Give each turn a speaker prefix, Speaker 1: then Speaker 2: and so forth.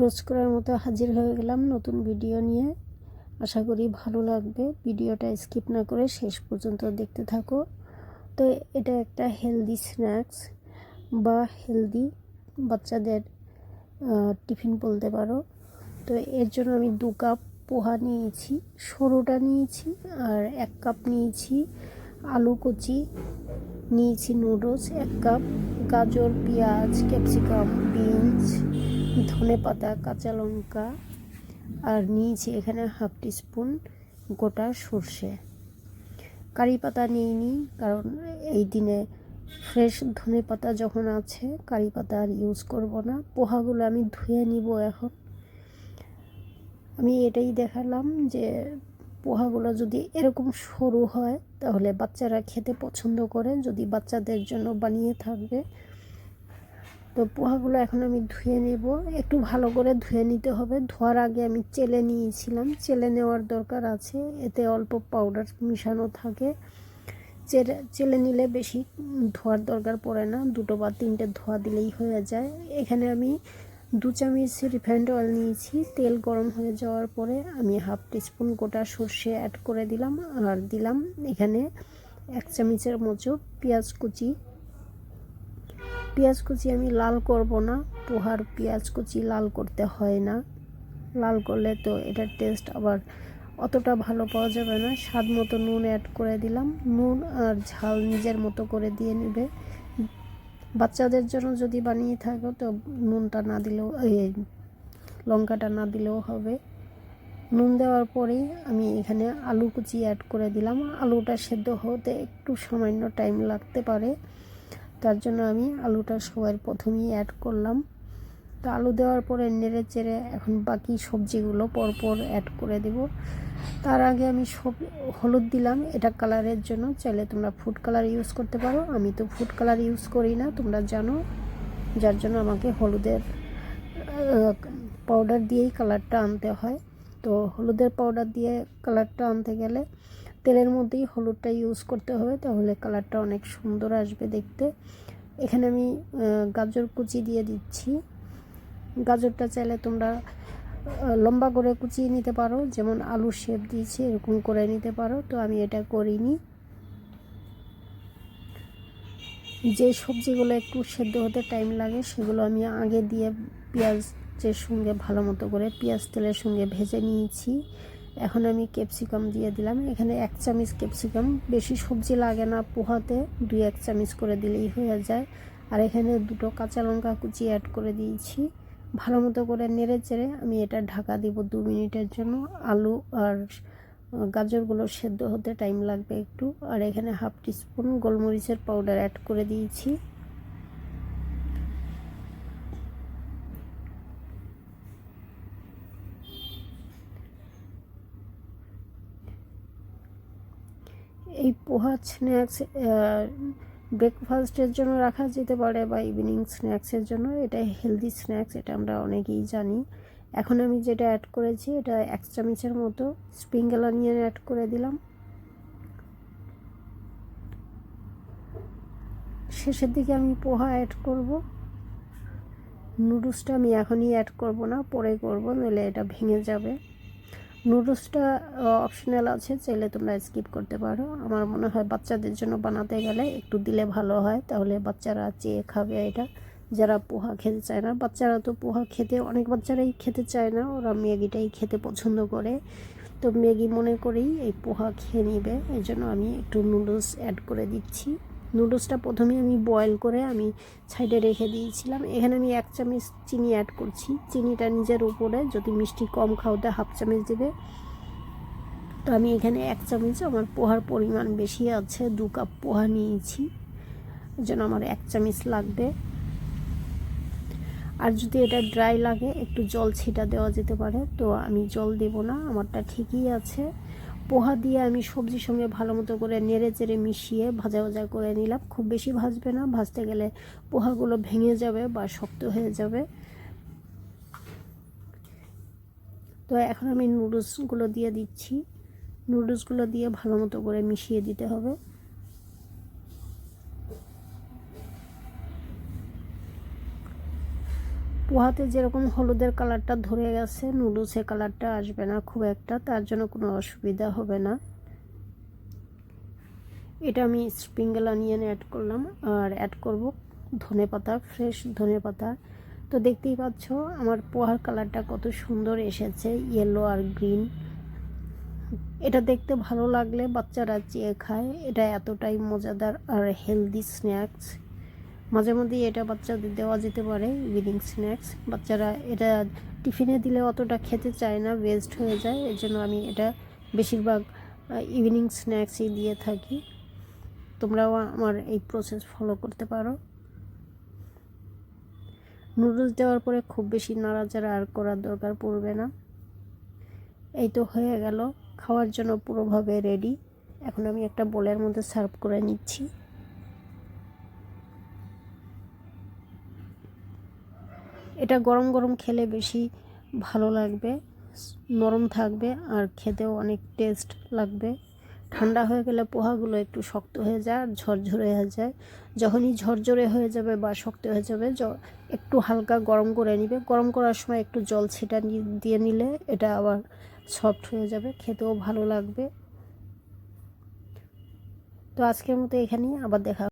Speaker 1: রোজ করার মতো হাজির হয়ে গেলাম নতুন ভিডিও নিয়ে। আশা করি ভালো লাগবে। ভিডিওটা স্কিপ না করে শেষ পর্যন্ত দেখতে থাকো। তো এটা একটা হেলদি স্ন্যাক্স বা হেলদি বাচ্চাদের টিফিন বলতে পারো। তো এর জন্য আমি দু কাপ পোহা নিয়েছি, সরুটা নিয়েছি আর এক কাপ নিয়েছি আলু কুচি, নিয়েছি নুডলস, এক কাপ গাজর, পেঁয়াজ, ক্যাপসিকাম, বিনস ধনে পাতা, কাঁচা লঙ্কা, আর নিয়েছি এখানে হাফ টিস্পুন গোটা সর্ষে। কারি পাতা নিইনি কারণ এই দিনে ফ্রেশ ধনে পাতা যখন আছে, কারি পাতা আর ইউজ করব না। পোহাগুলো আমি ধুয়ে নিব এখন। আমি এটাই দেখালাম যে পোহাগুলো যদি এরকম সরু হয়, তাহলে বাচ্চারা খেতে পছন্দ করে। যদি বাচ্চাদের জন্য বানিয়ে থাকবে তো পোহাগুলো এখন আমি ধুয়ে নেব। একটু ভালো করে ধুয়ে নিতে হবে। ধোয়ার আগে আমি চেলে নিয়েছিলাম। চেলে নেওয়ার দরকার আছে। এতে অল্প পাউডার মিশানো থাকে। চেলে চেলে নিলে বেশি ধোয়ার দরকার পড়ে না। দুটো বা তিনটে ধোয়া দিলেই হয়ে যায়। এখানে আমি দু চামচ রিফাইন্ড অয়েল নিয়েছি। তেল গরম হয়ে যাওয়ার পরে আমি হাফ টিস্পুন গোটা সর্ষে অ্যাড করে দিলাম। আর দিলাম এখানে এক চামচের মতো পেঁয়াজ কুচি। পেঁয়াজ কুচি আমি লাল করব না। পোহার পেঁয়াজ কুচি লাল করতে হয় না। লাল করলে তো এটার টেস্ট আবার অতটা ভালো পাওয়া যাবে না। স্বাদ মতো নুন অ্যাড করে দিলাম। নুন আর ঝাল নিজের মতো করে দিয়ে নেবে। বাচ্চাদের জন্য যদি বানিয়ে থাকো তো নুনটা না দিলেও, এই লঙ্কাটা না দিলেও হবে। নুন দেওয়ার পরেই আমি এখানে আলু কুচি অ্যাড করে দিলাম। আলুটা সেদ্ধ হতে একটু সামান্য টাইম লাগতে পারে। তার জন্য আমি আলুটা সবার প্রথমেই অ্যাড করলাম। তো আলু দেওয়ার পরে নেড়ে চেড়ে এখন বাকি সবজিগুলো পরপর অ্যাড করে দেব। তার আগে আমি সব হলুদ দিলাম, এটা কালারের জন্য। চাইলে তোমরা ফুড কালার ইউজ করতে পারো। আমি তো ফুড কালার ইউজ করি না, তোমরা জানো। যার জন্য আমাকে হলুদের পাউডার দিয়েই কালারটা আনতে হয়। তো হলুদের পাউডার দিয়ে কালারটা আনতে গেলে তেলের মধ্যেই হলুদটা ইউজ করতে হবে, তাহলে কালারটা অনেক সুন্দর আসবে দেখতে। এখানে আমি গাজর কুচি দিয়ে দিচ্ছি। গাজরটা চাইলে তোমরা লম্বা করে কুচিয়ে নিতে পারো, যেমন আলুর শেপ দিয়েছি, এরকম করে নিতে পারো। তো আমি এটা করিনি। যে সবজিগুলো একটু সেদ্ধ হতে টাইম লাগে, সেগুলো আমি আগে দিয়ে পেঁয়াজের সঙ্গে ভালো মতো করে, পেঁয়াজ তেলের সঙ্গে ভেজে নিয়েছি। এখন আমি ক্যাপসিকাম দিয়ে দিলাম। এখানে এক চামচ ক্যাপসিকাম। বেশি সবজি লাগে না পোহাতে, দুই এক চামচ করে দিলেই হয়ে যায়। আর এখানে দুটো কাঁচা লঙ্কা কুচি অ্যাড করে দিয়েছি। ভালো মতো করে নেড়ে চেড়ে আমি এটা ঢাকা দিব দু মিনিটের জন্য। আলু আর গাজরগুলো সেদ্ধ হতে টাইম লাগবে একটু। আর এখানে হাফ টিস্পুন গোলমরিচের পাউডার অ্যাড করে দিয়েছি। এই পোহা স্ন্যাক্স ব্রেকফাস্টের জন্য রাখা যেতে পারে বা ইভিনিং স্ন্যাক্সের জন্য। এটা হেলদি স্ন্যাক্স, এটা আমরা অনেকেই জানি। এখন আমি যেটা অ্যাড করেছি, এটা এক চামচের মতো স্প্রিঙ্গেল অনিয়ন অ্যাড করে দিলাম। শেষের দিকে আমি পোহা অ্যাড করব। নুডলসটা আমি এখনই অ্যাড করব না, পরে করব নইলে এটা ভেঙে যাবে। নুডলসটা অপশনাল আছে, চাইলে তোমরা স্কিপ করতে পারো। আমার মনে হয় বাচ্চাদের জন্য বানাতে গেলে একটু দিলে ভালো হয়, তাহলে বাচ্চারা চেয়ে খাবে এটা। যারা পোহা খেতে চায় না, বাচ্চারা তো পোহা খেতে, অনেক বাচ্চারাই খেতে চায় না, ওরা ম্যাগিটাই খেতে পছন্দ করে। তো ম্যাগি মনে করেই এই পোহা খেয়ে নিবে এই জন্য আমি একটু নুডলস অ্যাড করে দিচ্ছি। নুডলসটা প্রথমে আমি বয়েল করে আমি সাইডে রেখে দিয়েছিলাম। এখানে আমি এক চামচ চিনি অ্যাড করছি। চিনিটা নিজের উপরে, যদি মিষ্টি কম খাওয়াতে হাফ চামচ দেবে। তো আমি এখানে এক চামচ, আমার পোহার পরিমাণ বেশি আছে, দু কাপ পোহা নিয়েছি। জন্য আমার এক চামচ লাগবে। আর যদি এটা ড্রাই লাগে, একটু জল ছিটা দেওয়া যেতে পারে, তো আমি জল দেব না, আমারটা ঠিকই আছে। পোহা দিয়ে আমি সবজির সঙ্গে ভালো মতো করে নেড়ে চেড়ে মিশিয়ে ভাজা ভাজা করে নিলাম। খুব বেশি ভাজবে না, ভাজতে গেলে পোহাগুলো ভেঙে যাবে বা শক্ত হয়ে যাবে। তো এখন আমি নুডলসগুলো দিয়ে দিচ্ছি। নুডলসগুলো দিয়ে ভালো মতো করে মিশিয়ে দিতে হবে। পোহাতে যেরকম হলুদের কালারটা ধরে গেছে, নুডলসে কালারটা আসবে না খুব একটা, তার জন্য কোনো অসুবিধা হবে না। এটা আমি স্প্রিঙ্গেল অনিয়ন অ্যাড করলাম, আর অ্যাড করব ধনে পাতা ফ্রেশ ধনে পাতা। তো দেখতেই পাচ্ছ, আমার পোহার কালারটা কত সুন্দর এসেছে ইয়েলো আর গ্রিন এটা দেখতে ভালো লাগলে বাচ্চারা চেয়ে খায়, এটা এতটাই মজাদার আর হেলদি স্ন্যাক্স মাঝে মধ্যেই এটা বাচ্চাদের দেওয়া যেতে পারে ইভিনিং স্ন্যাক্স বাচ্চারা এটা টিফিনে দিলে অতটা খেতে চায় না ওয়েস্ট হয়ে যায়। এর জন্য আমি এটা বেশিরভাগ ইভিনিং স্ন্যাক্সই দিয়ে থাকি। তোমরাও আমার এই প্রসেস ফলো করতে পারো। নুডলস দেওয়ার পরে খুব বেশি নাড়াচাড়া আর করার দরকার পড়বে না। এই তো হয়ে গেল। খাওয়ার জন্য পুরোভাবে রেডি এখন আমি একটা বোলের মধ্যে সার্ভ করে নিচ্ছি। এটা গরম গরম খেলে বেশি ভালো লাগবে, নরম থাকবে আর খেতেও অনেক টেস্ট লাগবে। ঠান্ডা হয়ে গেলে পোহাগুলো একটু শক্ত হয়ে যায় আর ঝরঝরে হয়ে যায়। যখনই ঝরঝরে হয়ে যাবে বা শক্ত হয়ে যাবে একটু হালকা গরম করে নিবে। গরম করার সময় একটু জল ছিটা দিয়ে নিলে এটা আবার সফট হয়ে যাবে, খেতেও ভালো লাগবে। তো আজকের মতো এখানেই, আবার দেখা